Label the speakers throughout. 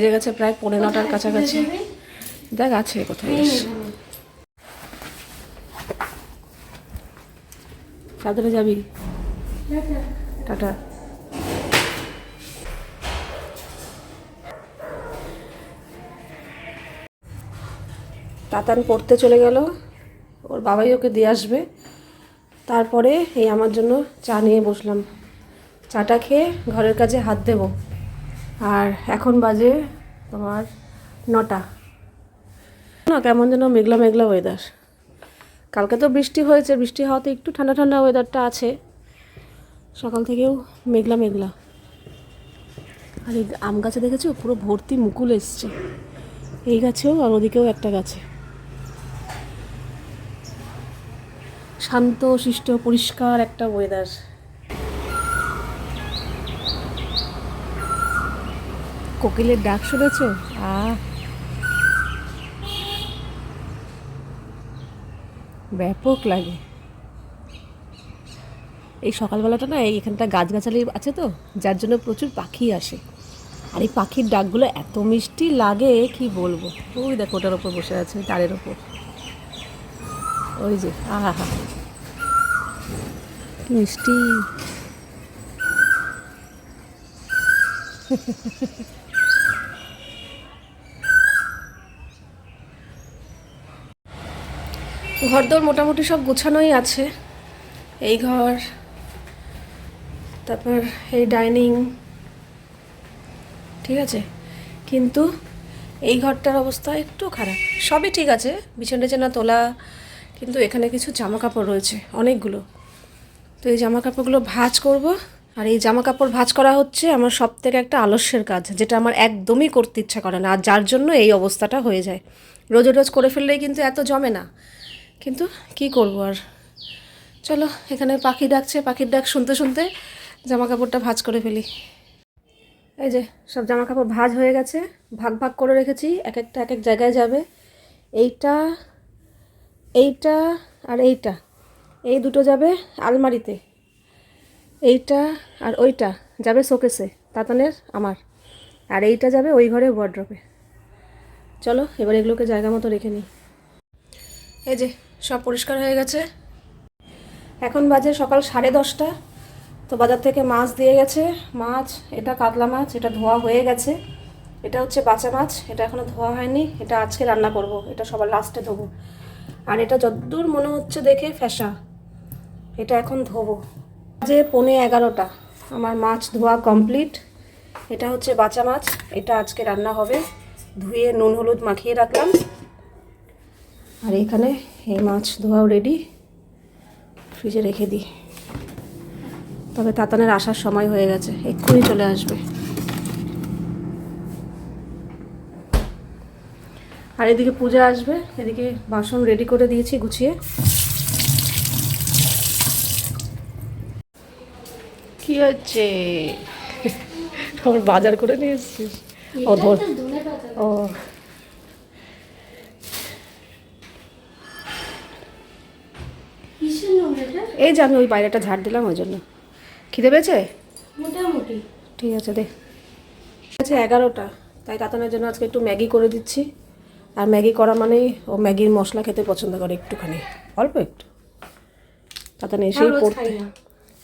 Speaker 1: বেজে গেছে প্রায় পনেরো নটার কাছাকাছি। দেখ আছে কোথায়। সাবধানে যাবি। টাটা। তাতান পড়তে চলে গেল। ওর বাবাই ওকে দিয়ে আসবে। তারপরে এই আমার জন্য চা নিয়ে বসলাম। চাটা খেয়ে ঘরের কাজে হাত দেব। আর এখন বাজে তোমার নটা। না, কেমন যেন মেঘলা মেঘলা ওয়েদার কালকে তো বৃষ্টি হয়েছে, বৃষ্টি হওয়াতে একটু ঠান্ডা ঠান্ডা ওয়েদারটা আছে। সকাল থেকেও মেঘলা মেঘলা। আর এই আম গাছে দেখেছ? পুরো ভর্তি মুকুল এসছে। এই গাছেও আর ওদিকেও একটা গাছে। শান্ত, শিষ্ট, পরিষ্কার একটা ওয়েদার কোকিলের ডাক শুনেছ? আহ। ব্যাপক লাগে। এই সকালবেলাটা না, এই এখানটা গাছগাছালি আছে তো, যার জন্য প্রচুর পাখি আসে। আর এই পাখির ডাকগুলো এত মিষ্টি লাগে, কি বলব? ওই দেখো, ওটার ওপর বসে আছে, তারের ওপর। ওই যে আহা হা মিষ্টি। ঘরদোর মোটামুটি সব গোছানোই আছে। এই ঘর, তারপর এই ডাইনিং, ঠিক আছে? কিন্তু এই ঘরটার অবস্থা একটু খারাপ। সবই ঠিক আছে, বিছানা টিছানা তোলা, কিন্তু এখানে কিছু জামা কাপড় রয়েছে, অনেকগুলো। তো এই জামা কাপড়গুলো ভাঁজ করব, আর এই জামা কাপড় ভাঁজ করা হচ্ছে আমার সব থেকে একটা আলস্যের কাজ, যেটা আমার একদমই করতে ইচ্ছা করে না, আর যার জন্য এই অবস্থাটা হয়ে যায়। রোজ রোজ করে ফেললেই কিন্তু এত জমে না। কিন্তু কি করব আর? চলো, এখানে পাখি ডাকছে, পাখির ডাক শুনতে শুনতে জামা কাপড়টা ভাঁজ করে ফেলি। এই যে, সব জামা কাপড় ভাঁজ হয়ে গেছে, ভাগ ভাগ করে রেখেছি, এক একটা এক এক জায়গায় যাবে। এইটা এইটা আর এইটা, এই দুটো যাবে আলমারিতে। এইটা আর ওইটা যাবে শোকেসে, তাতানের আমার। আর এইটা যাবে ওই ঘরে ওয়ার্ড্রপে চলো, এবার এগুলোকে জায়গা মতো রেখে নিই। এই যে সব পরিষ্কার হয়ে গেছে। এখন বাজে সকাল সাড়ে দশটা। তো বাজার থেকে মাছ দিয়ে গেছে। মাছ, এটা কাতলা মাছ, এটা ধোয়া হয়ে গেছে। এটা হচ্ছে বাঁচা মাছ, এটা এখনও ধোয়া হয়নি। এটা আজকে রান্না করব, এটা সবার লাস্টে ধোবো। আর এটা যদ্দূর মনে হচ্ছে দেখে ফ্যাসা। এটা এখন ধোবো। যে পনে এগারোটা। আমার মাছ ধোয়া কমপ্লিট এটা হচ্ছে বাঁচা মাছ, এটা আজকে রান্না হবে। ধুয়ে নুন হলুদ মাখিয়ে রাখলাম। আর এখানে এই মাছ ধোয়াও রেডি ফ্রিজে রেখে দিই। তবে তাতানের আসার সময় হয়ে গেছে এক্ষুনি চলে আসবে। আর এদিকে পূজা আসবে এদিকে বাসন রেডি করে দিয়েছি গুছিয়ে। কি হচ্ছে? আমার বাজার করে নিয়ে এসছিস? ও ধর ও। এই যে আমি ওই বাইরেটা ঝাড় দিলাম ওই জন্য। খিদে পেয়েছে?
Speaker 2: মোটামুটি।
Speaker 1: ঠিক আছে দে। আছে এগারোটা। তাই তাতানের জন্য আজকে একটু ম্যাগি করে দিচ্ছি। আর ম্যাগি করা মানেই ও ম্যাগির মশলা খেতে পছন্দ করে একটুখানি। অল্প একটু। তাতান এসেই পড়তে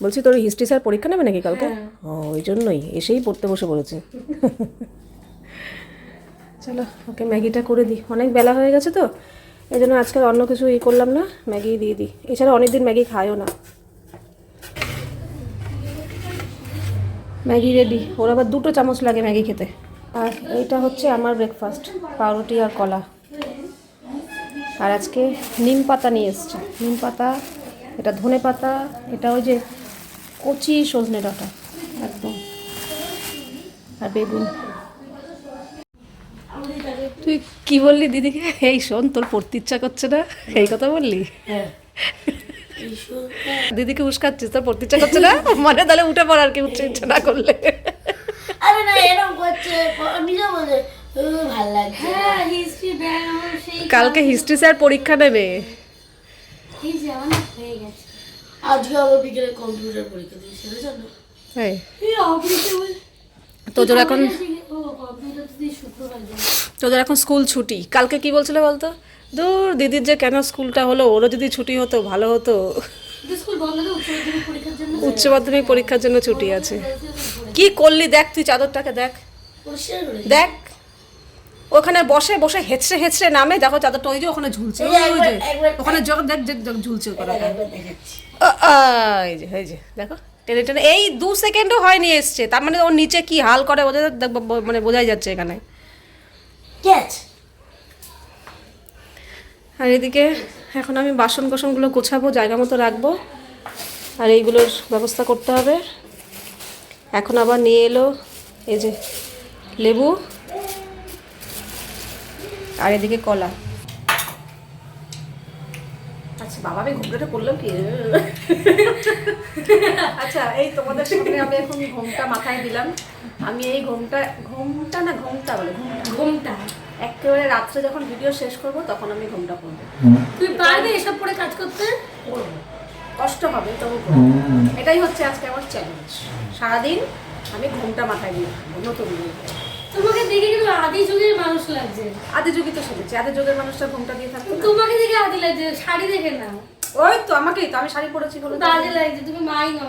Speaker 1: বলছি তোর হিস্ট্রি স্যার পরীক্ষা নেবে নাকি কালকে?
Speaker 2: হ্যাঁ।
Speaker 1: ও ওই জন্যই। এসেই পড়তে বসে পড়েছে। চলো ওকে ম্যাগিটা করে দিই অনেক বেলা হয়ে গেছে তো। এই জন্য আজকে অন্য কিছু ই করলাম না, ম্যাগি দিয়ে দিই। এছাড়া অনেকদিন ম্যাগি খায়ও না। ম্যাগি রেডি ওর আবার দুটো চামচ লাগে ম্যাগি খেতে। আর এইটা হচ্ছে আমার ব্রেকফাস্ট পাউরুটি আর কলা। আর আজকে নিম পাতা নিয়ে এসছে। নিম পাতা, এটা ধনে পাতা, এটা ওই যে কচি সজনে ডাটা, একদম। আর বেগুন। তুই কি বললি দিদিকে এই শোন তোর পড়তে ইচ্ছা করছে না। এই কথা বললি? দিদিকে উস্কাচ্ছিস তোর পড়তে ইচ্ছা করছে না? মানে তাহলে উঠে পড় আর কি উঠতে ইচ্ছা না করলে।
Speaker 2: আরে না এরকম করছে নিজে বলে ভালো লাগছে। হ্যাঁ
Speaker 1: কালকে হিস্ট্রি স্যার পরীক্ষা নেবে।
Speaker 2: হয়ে আজকে আবার বিকেলে কম্পিউটার পরীক্ষা জানো?
Speaker 1: হ্যাঁ এখন
Speaker 2: শুক্রবার
Speaker 1: তোদের এখন স্কুল ছুটি। কালকে কি বলছিল বলতো? দূর দিদির যে কেন স্কুলটা হলো ওরও যদি ছুটি হতো ভালো হতো।
Speaker 2: উচ্চ মাধ্যমিক পরীক্ষার জন্য
Speaker 1: ছুটি আছে। কি করলি দেখ তুই চাদরটাকে দেখ। দেখ। ওখানে বসে বসে হেঁচড়ে হেঁচড়ে নামে দেখো চাদরটা ওই যে ওখানে ঝুলছে। ওই যে ওখানে জগ দেখ ঝুলছে এই যে এই যে দেখো টেনে টেনে এই দু সেকেন্ডও হয়নি এসছে। তার মানে ওর নিচে কি হাল করে বোঝা মানে বোঝাই যাচ্ছে এখানে। আর এদিকে এখন আমি বাসন কোসনগুলো গোছাবো জায়গা মতো রাখব। আর এইগুলোর ব্যবস্থা করতে হবে। এখন আবার নিয়ে এলো এই যে লেবু আর এদিকে কলা। আচ্ছা বাবা আমি ঘুমটা করলাম কি? আচ্ছা এই তোমাদের সামনে আমি এখন ঘুমটা মাথায় দিলাম। আমি এই ঘুমটা ঘুমটা না ঘুমটা বলে ঘুমটা
Speaker 2: ঘুমটা।
Speaker 1: একেবারে রাত্রে যখন ভিডিও শেষ করব তখন আমি ঘুমটা করব
Speaker 2: তুই পারবি এসব পরে কাজ করতে?
Speaker 1: কষ্ট হবে তবু এটাই হচ্ছে আজকে আমার চ্যালেঞ্জ সারাদিন আমি ঘুমটা মাথায় দিয়ে থাকব নতুন দিয়ে।
Speaker 2: তোমাকে দেখে কিন্তু আদি যুগের মানুষ লাগছে।
Speaker 1: আদি যুগই তো সেজেছে আদি যুগের মানুষটা ঘুমটা দিয়ে থাকতো
Speaker 2: তোমাকে দেখে আদি লাগছে শাড়ি দেখে না
Speaker 1: ওই তো আমাকেই তো আমি শাড়ি পরেছি বলে তো-
Speaker 2: বাজে লাগছে তুমি মাই না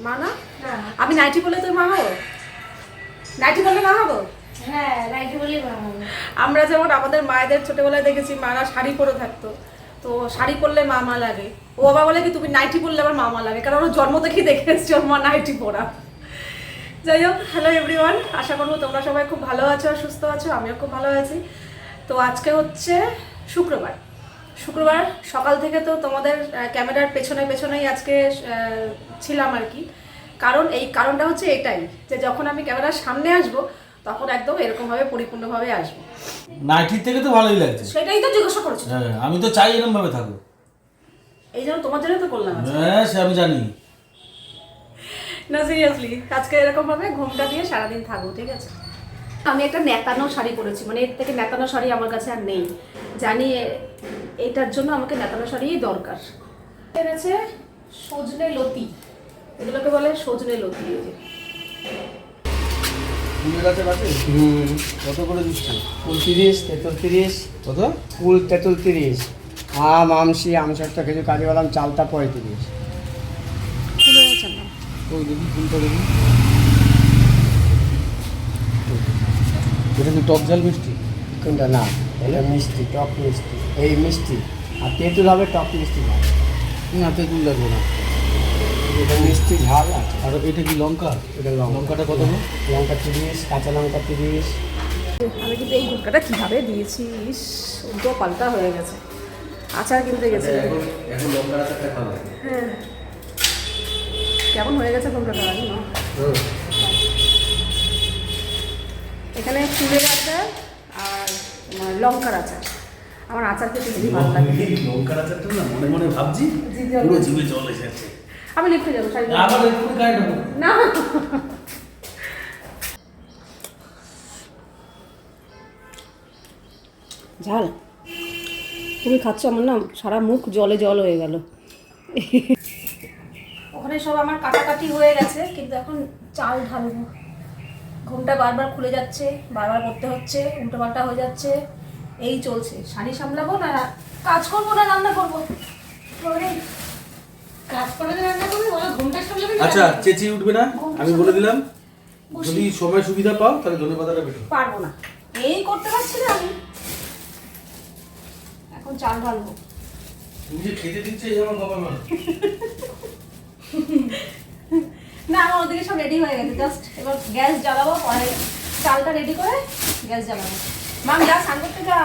Speaker 1: মা না?
Speaker 2: না
Speaker 1: আমি নাইটি বলে তো মা হব নাইটি বলে হব
Speaker 2: হ্যাঁ রাইটে বলি
Speaker 1: আমরা যেমন আমাদের মায়েদের ছোটবেলায় দেখেছি মারা শাড়ি পরে থাকতো। তো শাড়ি পরলে মামা লাগে। ও বাবা বলে কি তুমি নাইটি পরলে আমার মামা লাগে? কারণ ওর জন্ম থেকেই দেখে এসছি ওর মা নাইটি পরা। যাই হোক হ্যালো এভরিওয়ান আশা করব তোমরা সবাই খুব ভালো আছো আর সুস্থ আছো আমিও খুব ভালো আছি। তো আজকে হচ্ছে শুক্রবার। শুক্রবার সকাল থেকে তো তোমাদের ক্যামেরার পেছনে পেছনেই আজকে ছিলাম আর কি। কারণ এই কারণটা হচ্ছে এটাই যে যখন আমি ক্যামেরার সামনে আসব তখন একদম এরকমভাবে পরিপূর্ণভাবে আসব।
Speaker 3: নাইটির থেকে তো ভালোই লাগছে।
Speaker 1: সেটাই তো জিজ্ঞাসা করেছ।
Speaker 3: হ্যাঁ আমি তো চাই এরকম ভাবে থাকো
Speaker 1: এই জন্য তোমার জন্য তো করলাম।
Speaker 3: হ্যাঁ সে আমি জানি।
Speaker 1: না সিরিয়াসলি আজকে এরকম ভাবে ঘুমটা দিয়ে সারাদিন থাকব ঠিক আছে? আমি একটা নেতানো শাড়ি পরেছি মানে এর থেকে নেতানো শাড়ি আমার কাছে আর নেই। জানি এটার জন্য আমাকে নেতানো শাড়িই দরকার। এনেছে সজনে লতি। এগুলোকে বলে সজনে লতি
Speaker 3: কত করে দিচ্ছেন?
Speaker 4: কুল তিরিশ তেঁতুল তিরিশ।
Speaker 3: কত?
Speaker 4: কুল তেঁতুল তিরিশ। আম আমসি আমসত্ব কিছু কাজে বললাম চালতা পঁয়ত্রিশ।
Speaker 1: ফুলের না
Speaker 3: ওই দেখি ফুলটা দেখি। এটা কি টক ঝাল মিষ্টি?
Speaker 4: কোনটা? না এটা মিষ্টি টক মিষ্টি। এই মিষ্টি। আর তেঁতুল হবে টক মিষ্টি না।
Speaker 3: না তেঁতুল লাগবে না।
Speaker 4: এটা মিষ্টি ঝাল আছে
Speaker 3: আর এটা কি লঙ্কা?
Speaker 4: এটা
Speaker 3: লঙ্কাটা কত?
Speaker 4: লঙ্কা তিরিশ কাঁচা লঙ্কা তিরিশ।
Speaker 1: আমি কিন্তু এই ঘুমটাটা কীভাবে দিয়েছি ইস উল্টো পাল্টা হয়ে গেছে। আচার কিনতে গেছে।
Speaker 3: একটা খাবে।
Speaker 1: হ্যাঁ। কেমন হয়ে গেছে ঘুমটাটা জানি না এখানে ফুলের আচার আর লঙ্কার আচার। আমার আচার খেতে খুবই ভালো লাগে।
Speaker 3: লঙ্কার আচারটা না মনে মনে ভাবছি পুরো জিভে জল এসেছে।
Speaker 1: আমি লিখতে যাব শাড়ি
Speaker 3: আবার গায়ে দেবো
Speaker 1: না। ঝাল। তুমি খাচ্ছ আমার না সারা মুখ জলে জল হয়ে গেল। ওখানে সব আমার কাটাকাটি হয়ে গেছে কিন্তু এখন চাল ঢালবো। ঘুমটা বারবার খুলে যাচ্ছে বারবার করতে হচ্ছে উল্টো পাল্টা হয়ে যাচ্ছে। এই চলছে। শাড়ি সামলাবো না কাজ করব না রান্না করব।
Speaker 3: আচ্ছা চেঁচিয়ে উঠবে না? আমি বলে দিলাম যদি সময় সুবিধা পাও তাহলে ধনে পাতাটা বেটো
Speaker 1: পারব না। এই করতে পারছি না আমি। এখন চাল ঢালবো।
Speaker 3: তুমি যে খেতে দিচ্ছে এই আমার বাবা মা
Speaker 1: না আমার ওদিকে সব রেডি হয়ে গেছে। জাস্ট এবার গ্যাস জ্বালাবো পরে চালটা রেডি করে গ্যাস জ্বালাবো। মাম যা স্নান করতে যা।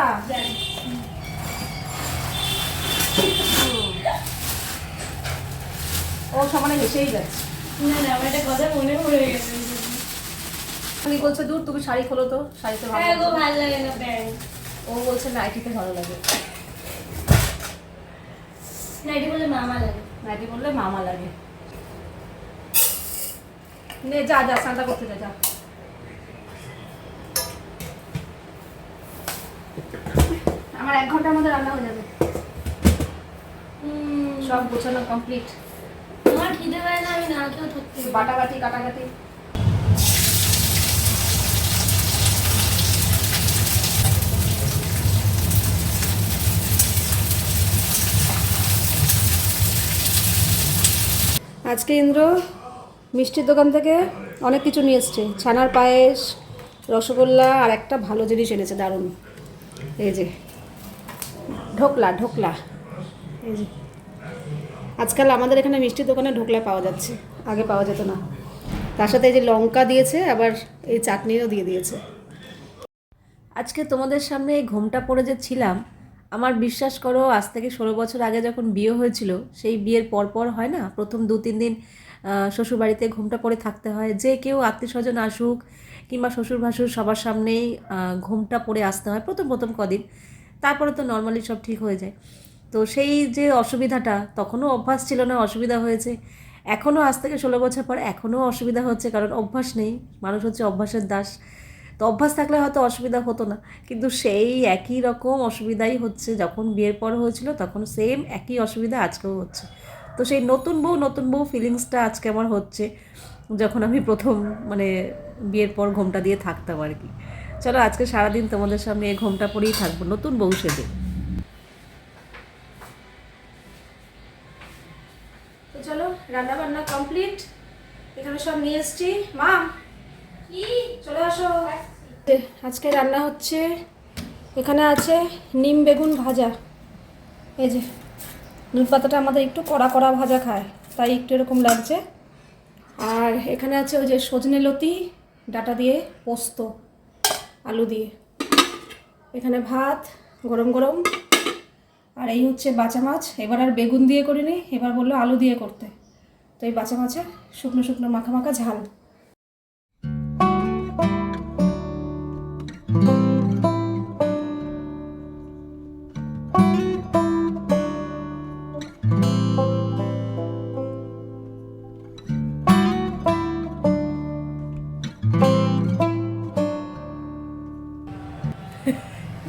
Speaker 1: ও সমানে হেসেই যাচ্ছে।
Speaker 2: না না আমার একটা কথা মনে পড়ে গেছে।
Speaker 1: উনি বলছে দূর তুমি শাড়ি খোলো তো শাড়িতে ভালো
Speaker 2: হ্যাঁ ভালো লাগে না
Speaker 1: ও বলছে নাইটিতে ভালো লাগে।
Speaker 2: নাইটি বলে মামা লাগে।
Speaker 1: নাইটি বললে মামা লাগে। নে যা যা স্নানটা করতে যা যা। আমার এক ঘণ্টার মধ্যে রান্না হয়ে যাবে।
Speaker 2: হুম,
Speaker 1: সব গোছানো কমপ্লিট আজকে ইন্দ্র মিষ্টির দোকান থেকে অনেক কিছু নিয়ে এসছে। ছানার পায়েস রসগোল্লা আর একটা ভালো জিনিস এনেছে দারুণ। এই যে ঢোকলা ঢোকলা। এই যে। আজকাল আমাদের এখানে মিষ্টির দোকানে ঢোকলা পাওয়া যাচ্ছে। আগে পাওয়া যেত না। তার সাথে এই যে লঙ্কা দিয়েছে, আবার এই চাটনিও দিয়ে দিয়েছে। আজকে তোমাদের সামনে এই ঘোমটা পরে যে ছিলাম, আমার বিশ্বাস করো, আজ থেকে ষোলো বছর আগে যখন বিয়ে হয়েছিল, সেই বিয়ের পরপর হয় না, প্রথম দু তিন দিন শ্বশুরবাড়িতে ঘোমটা পরে থাকতে হয়। যে কেউ আত্মীয় স্বজন আসুক কিংবা শ্বশুর ভাসুর সবার সামনেই ঘোমটা পরে আসতে হয় প্রথম প্রথম কদিন। তারপরে তো নর্মালি সব ঠিক হয়ে যায়। তো সেই যে অসুবিধাটা, তখনও অভ্যাস ছিল না, অসুবিধা হয়েছে। এখনও আজ থেকে ষোলো বছর পর এখনও অসুবিধা হচ্ছে, কারণ অভ্যাস নেই, মানুষ হচ্ছে অভ্যাসের দাস। তো অভ্যাস থাকলে হয়তো অসুবিধা হতো না, কিন্তু সেই একই রকম অসুবিধাই হচ্ছে, যখন বিয়ের পর হয়েছিল তখন সেম একই অসুবিধা আজকেও হচ্ছে। তো সেই নতুন বউ নতুন বউ ফিলিংসটা আজকে আমার হচ্ছে, যখন আমি প্রথম মানে বিয়ের পর ঘোমটা দিয়ে থাকতাম আর কি। চলো আজকে সারাদিন তোমাদের সামনে এই ঘোমটা পরেই থাকব, নতুন বউ সেজে। তো চলো রান্না বান্না কমপ্লিট এখানে সব নিয়ে এসছি। মা কি? চলে আসো। আজকে রান্না হচ্ছে এখানে আছে নিম বেগুন ভাজা। এই যে নিম পাতাটা আমাদের একটু কড়া কড়া ভাজা খায় তাই একটু এরকম লাগছে। আর এখানে আছে ওই যে সজনে লতি ডাটা দিয়ে পোস্ত আলু দিয়ে। এখানে ভাত গরম গরম। আর এই হচ্ছে বাঁচা মাছ। এবার আর বেগুন দিয়ে করিনি এবার বলল আলু দিয়ে করতে। তো এই বাঁচা মাছে, শুকনো শুকনো মাখা মাখা ঝাল।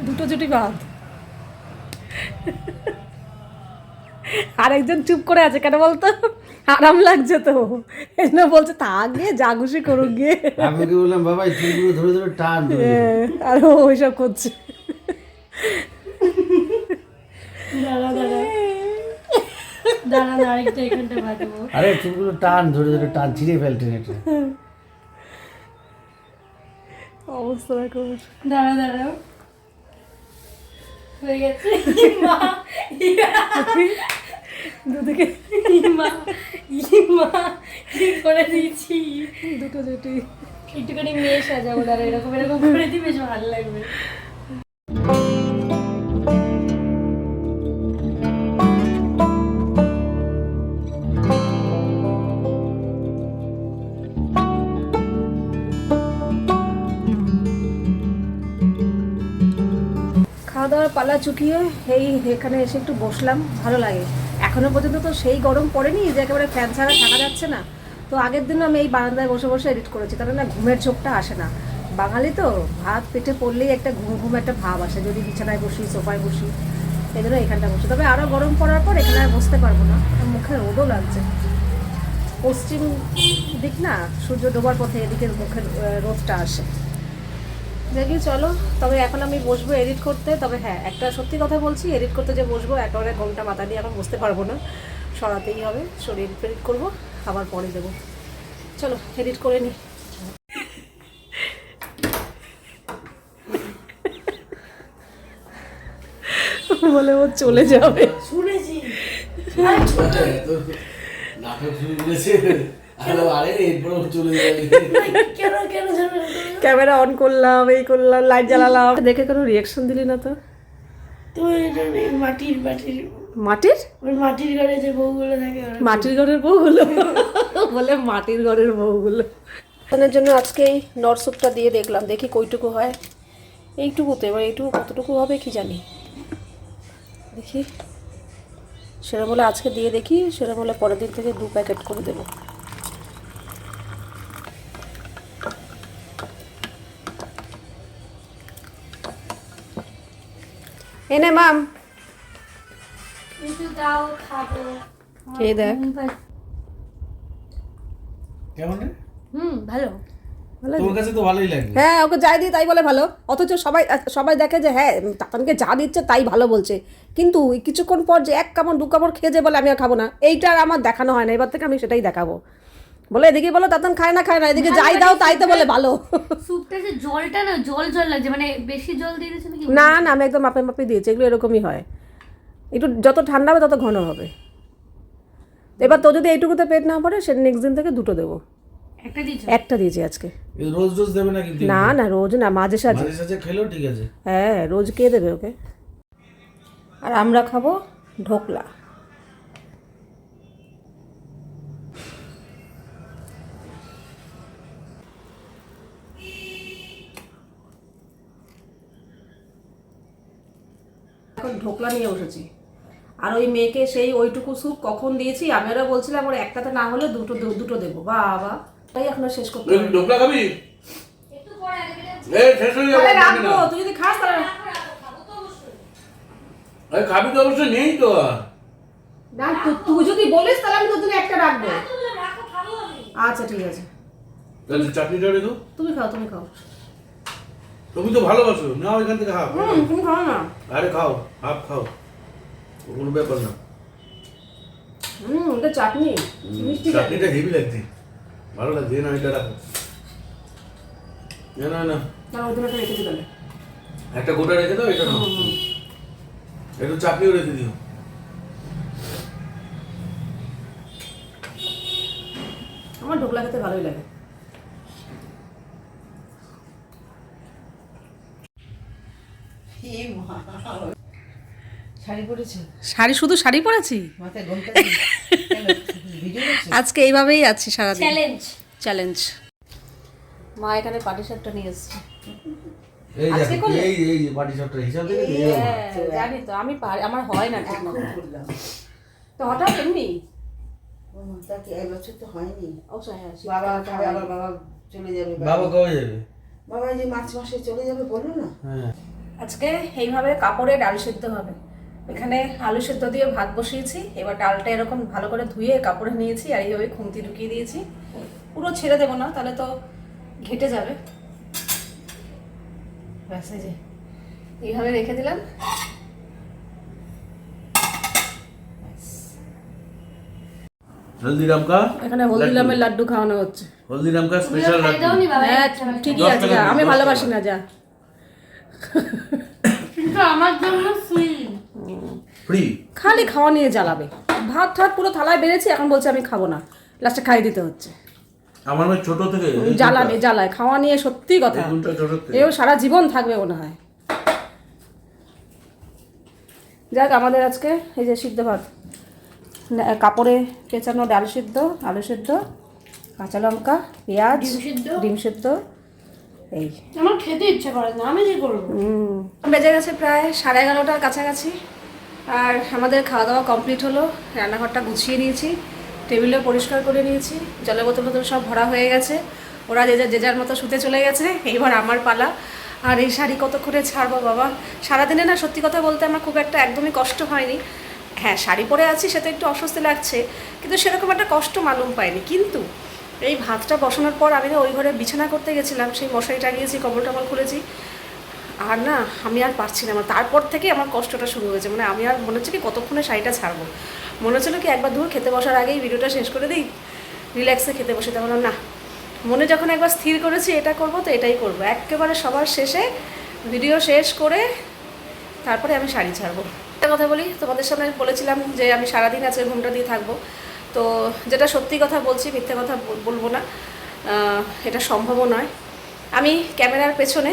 Speaker 1: দুটো জুটি ভাত আরেকজন চুপ করে আছে কেন বলতো? আরাম লাগছে তো। এই জন্য বলছে তা আগে যা খুশি করুক গিয়ে
Speaker 3: আমি ওকে বললাম বাবা চুলগুলো ধরে ধরে টান।
Speaker 1: হ্যাঁ, আর ও ওইসব করছে।
Speaker 2: দাঁড়া দাঁড়া। দাঁড়া না আরেকটা এখানটা ভাজবো
Speaker 3: আরে চুলগুলো টান ধরে ধরে টান ছিঁড়ে ফেলতে এটা।
Speaker 1: অবস্থা দেখো।
Speaker 2: দাঁড়া দাঁড়াও হয়ে গেছে। মা
Speaker 1: দুদিকে
Speaker 2: মা মা কি করে দিয়েছি।
Speaker 1: দুটো জুটি
Speaker 2: একটুখানি মেয়ে সাজাবো দাঁড়া এরকম এরকম করে দিই বেশ ভালো লাগবে।
Speaker 1: খাওয়া দাওয়ার পালা চুকিয়ে এই এখানে এসে একটু বসলাম ভালো লাগে। এখনও পর্যন্ত তো সেই গরম পড়েনি যে একেবারে ফ্যান ছাড়া থাকা যাচ্ছে না। তো আগের দিনও আমি এই বারান্দায় বসে বসে এডিট করেছি, তাহলে না ঘুমের চোখটা আসে না। বাঙালি তো, ভাত পেটে পড়লেই একটা ঘুম ঘুম একটা ভাব আসে, যদি বিছানায় বসি, সোফায় বসি, এই জন্য এখানটা বসি। তবে আরও গরম পড়ার পর এখানে আর বসতে পারব না মুখে রোদও লাগছে। পশ্চিম দিক না, সূর্য ডোবার পথে এদিকে মুখের রোদটা আসে। দেখি চলো। তবে এখন আমি বসবো এডিট করতে। তবে হ্যাঁ একটা সত্যি কথা বলছি এডিট করতে যে বসবো একেবারে ঘোমটা মাথা দিয়ে এখন বসতে পারব না। সরাতেই হবে শরীর এডিট করব আবার পরে দেবো চলো এডিট করে নি। বলে ও চলে যাবে।
Speaker 2: শুনেছি।
Speaker 3: নাটক শুরু
Speaker 1: ক্যামেরা অন করলাম এই করলাম লাইট জ্বালালাম। দেখে কোনো রিয়াকশন দিলি না তো?
Speaker 2: মাটির মাটির
Speaker 1: মাটির?
Speaker 2: ওই মাটির ঘরে যে বউগুলো থাকে
Speaker 1: মাটির ঘরের বউগুলো? বলে মাটির ঘরের বউগুলো। এখানের জন্য আজকে এই নর স্যুপটা দিয়ে দেখলাম দেখি কইটুকু হয়। এইটুকুতে এবার এইটুকু কতটুকু হবে কি জানি। দেখি। সেরকম হলে আজকে দিয়ে দেখি সেরকম হলে পরের দিন থেকে দু প্যাকেট করে দেবো। এনে মাম।
Speaker 2: কিন্তু দাও খাব।
Speaker 1: এই দেখ।
Speaker 3: কেমন
Speaker 2: হুম ভালো।
Speaker 1: ভালো।
Speaker 3: কাছে তো ভালোই লাগবে
Speaker 1: হ্যাঁ ওকে যাই দিই তাই বলে ভালো। অথচ সবাই সবাই দেখে যে হ্যাঁ তাতানকে যা দিচ্ছে তাই ভালো বলছে। কিন্তু কিছুক্ষণ পর যে এক কামড় দু কামড় খেয়ে যে বলে আমি আর খাব না। এইটা আর আমার দেখানো হয় না। এবার থেকে আমি সেটাই দেখাবো। বলে এদিকে বলো তাতান খায় না খায় না এদিকে যাই দাও তাই তো বলে ভালো।
Speaker 2: স্যুপটা যে জলটা না জল জল লাগছে মানে বেশি জল দিয়ে দিয়েছে নাকি
Speaker 1: না না আমি একদম মাপে মাপে দিয়েছি এগুলো এরকমই হয়। একটু যত ঠান্ডা হবে তত ঘন হবে। এবার তো যদি এইটুকুতে পেট না ভরে সে নেক্সট দিন থেকে দুটো দেবো।
Speaker 2: একটা দিয়েছ?
Speaker 1: একটা দিয়েছি আজকে।
Speaker 3: রোজ রোজ দেবে না কিন্তু
Speaker 1: না না রোজ না মাঝে সাঝে।
Speaker 3: মাঝে সাঝে খেলেও ঠিক আছে।
Speaker 1: হ্যাঁ রোজ কে দেবে ওকে? আর আমরা খাব ঢোকলা। এখন ঢোকলা নিয়ে বসেছি। আর ওই মেয়েকে সেই ওইটুকু স্যুপ কখন দিয়েছি? আমি ওরা বলছিলাম ওর একটাতে না হলে দুটো দুটো দেবো। বাবা তাই এখনও শেষ করতে হবে।
Speaker 3: ঢোকলা খাবি? এই শেষ হয়ে যাবে
Speaker 1: তাহলে
Speaker 3: খাবি
Speaker 1: রাখব
Speaker 3: না।
Speaker 1: তুই যদি খাস তাহলে
Speaker 3: খাবি তো অবশ্যই নেই তো
Speaker 1: না তু- তুই যদি বলিস তাহলে আমি তোর জন্য একটা রাখব। আচ্ছা ঠিক আছে।
Speaker 3: চাটনিটা
Speaker 1: তুমি খাও তুমি খাও।
Speaker 3: তুমি তো ভালোবাসো নাও এখান থেকে হাফ।
Speaker 1: হুম তুমি খাও না।
Speaker 3: আরে খাও হাফ খাও। কোনো ব্যাপার না।
Speaker 1: হুম এটা চাটনি। মিষ্টি
Speaker 3: চাটনিটা হেভি লাগছে। ভালো লাগছে। না এটা রাখো। না না না।
Speaker 1: না ওই জন্য রেখে
Speaker 3: একটা গোটা রেখে দাও এটা একটু চাটনিও রেখে দিও।
Speaker 1: আমার ঢোকলা খেতে ভালোই লাগে।
Speaker 5: শাড়ি পরেছি?
Speaker 1: শাড়ি শুধু শাড়ি পরেছি? আজকে এইভাবেই আছি সারাদিন।
Speaker 2: চ্যালেঞ্জ
Speaker 1: চ্যালেঞ্জ মা এখানে পাটি সাপটা নিয়ে এসেছে। হ্যাঁ, জানি তো আমি পারি আমার হয় না ঠিক মতো।
Speaker 5: করলাম।
Speaker 1: তো হঠাৎ এমনি?
Speaker 5: এই বছর তো হয়নি।
Speaker 1: হ্যাঁ
Speaker 5: বাবা আবার বাবা চলে যাবে
Speaker 3: বাবা কবে যাবে?
Speaker 5: বাবা এই যে মার্চ মাসে চলে যাবে বলো না।
Speaker 3: হ্যাঁ।
Speaker 1: আজকে এইভাবে কাপড়ে ডাল সেদ্ধ হবে। এখানে আলু সেদ্ধ দিয়ে ভাত বসিয়েছি এবার ডালটা এরকম ভালো করে ধুয়ে কাপড়ে নিয়েছি আর এইভাবে খুন্তি ঢুকিয়ে দিয়েছি। পুরো ছেড়ে দেবো না তাহলে তো ঘেটে যাবে। ব্যাস এই যে। এইভাবে রেখে দিলাম।
Speaker 3: হলদিরাম কা
Speaker 1: এখানে হলদিরামের লাড্ডু খাওয়ানো হচ্ছে।
Speaker 3: হলদিরাম কা স্পেশাল
Speaker 2: বাবা
Speaker 1: হ্যাঁ ঠিকই আছে আমি ভালোবাসি না যা।
Speaker 2: কিন্তু আমার জন্য ফ্রি
Speaker 3: ফ্রি
Speaker 1: খালি খাওয়া নিয়ে জ্বালাবে। ভাত ঠাত পুরো থালায় বেড়েছি এখন বলছে আমি খাব না। লাস্টে খাই দিতে হচ্ছে।
Speaker 3: আমার মেয়ে ছোট থেকে
Speaker 1: জ্বালাবে জ্বালায়। খাওয়া নিয়ে সত্যি কথা। এও সারা জীবন থাকবে মনে হয়। যাক আমাদের আজকে এই যে সিদ্ধ ভাত। কাপড়ে পেঁচানো ডাল সিদ্ধ আলু সিদ্ধ কাঁচা লঙ্কা পেঁয়াজ
Speaker 2: ডিম সিদ্ধ?
Speaker 1: এই।
Speaker 2: আমার খেতে ইচ্ছা করে না আমি কি করব।
Speaker 1: বেজে গেছে প্রায় সাড়ে এগারোটার কাছাকাছি আর আমাদের খাওয়া দাওয়া কমপ্লিট হলো রান্নাঘরটা গুছিয়ে নিয়েছি টেবিলও পরিষ্কার করে নিয়েছি জলের বোতল বোতল সব ভরা হয়ে গেছে ওরা যে যার যে যার মতো শুতে চলে গেছে এইবার আমার পালা। আর এই শাড়ি কত করে ছাড়বো বাবা? সারাদিনে না সত্যি কথা বলতে আমার খুব একটা একদমই কষ্ট হয়নি। হ্যাঁ শাড়ি পরে আছি সেটা একটু অস্বস্তি লাগছে কিন্তু সেরকম একটা কষ্ট মালুম পায়নি কিন্তু এই ভাতটা বসানোর পর আমি না ওই ঘরে বিছানা করতে গেছিলাম, সেই মশারি টাঙিয়েছি কম্বল টম্বল খুলেছি। আর না, আমি আর পারছি না। আমার তারপর থেকে আমার কষ্টটা শুরু হয়েছে। মানে আমি আর মনে হচ্ছে কি কতক্ষণে শাড়িটা ছাড়বো। মনে হচ্ছিল কি একবার দূর খেতে বসার আগেই ভিডিওটা শেষ করে দিই, রিল্যাক্সে খেতে বসে। তখন না, মনে যখন একবার স্থির করেছি এটা করব তো এটাই করব। একেবারে সবার শেষে ভিডিও শেষ করে তারপরে আমি শাড়ি ছাড়বো। একটা কথা বলি, তোমাদের সামনে বলেছিলাম যে আমি সারাদিন আজকে ঘুমটা দিয়ে থাকব। তো যেটা সত্যি কথা বলছি, মিথ্যে কথা বলব না এটা সম্ভবও নয়। আমি ক্যামেরার পেছনে,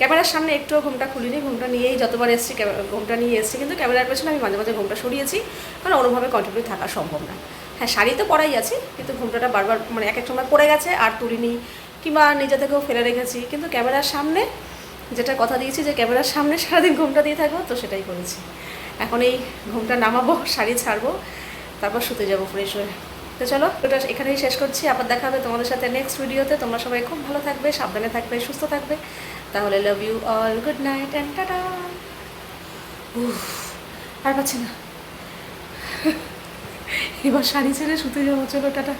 Speaker 1: ক্যামেরার সামনে একটুও ঘুমটা খুলিনি, ঘুমটা নিয়েই যতবার এসেছি ঘুমটা নিয়ে এসেছি, কিন্তু ক্যামেরার পেছনে আমি মাঝে মাঝে ঘুমটা সরিয়েছি, কারণ ওরমভাবে কন্টিনিউ থাকা সম্ভব না। হ্যাঁ শাড়ি তো পরাই আছে, কিন্তু ঘুমটাটা বারবার মানে এক এক সময় পড়ে গেছে, আর তুলিনি, কিংবা নিজে থেকেও ফেলে রেখেছি, কিন্তু ক্যামেরার সামনে যেটা কথা দিয়েছি যে ক্যামেরার সামনে সারাদিন ঘুমটা দিয়ে থাকব, তো সেটাই করেছি। এখন এই ঘুমটা নামাবো, শাড়ি ছাড়বো তারপর শুতে যাব ফ্রেশ হয়ে। তো চলো, ওটা এখানেই শেষ করছি। আবার দেখা হবে তোমাদের সাথে নেক্সট ভিডিওতে তোমরা সবাই খুব ভালো থাকবে, সাবধানে থাকবে, সুস্থ থাকবে। তাহলে love you all good night and tata আর পাচ্ছি না। এবার শাড়ি ছেড়ে শুতে যাব, চলো, টাটা।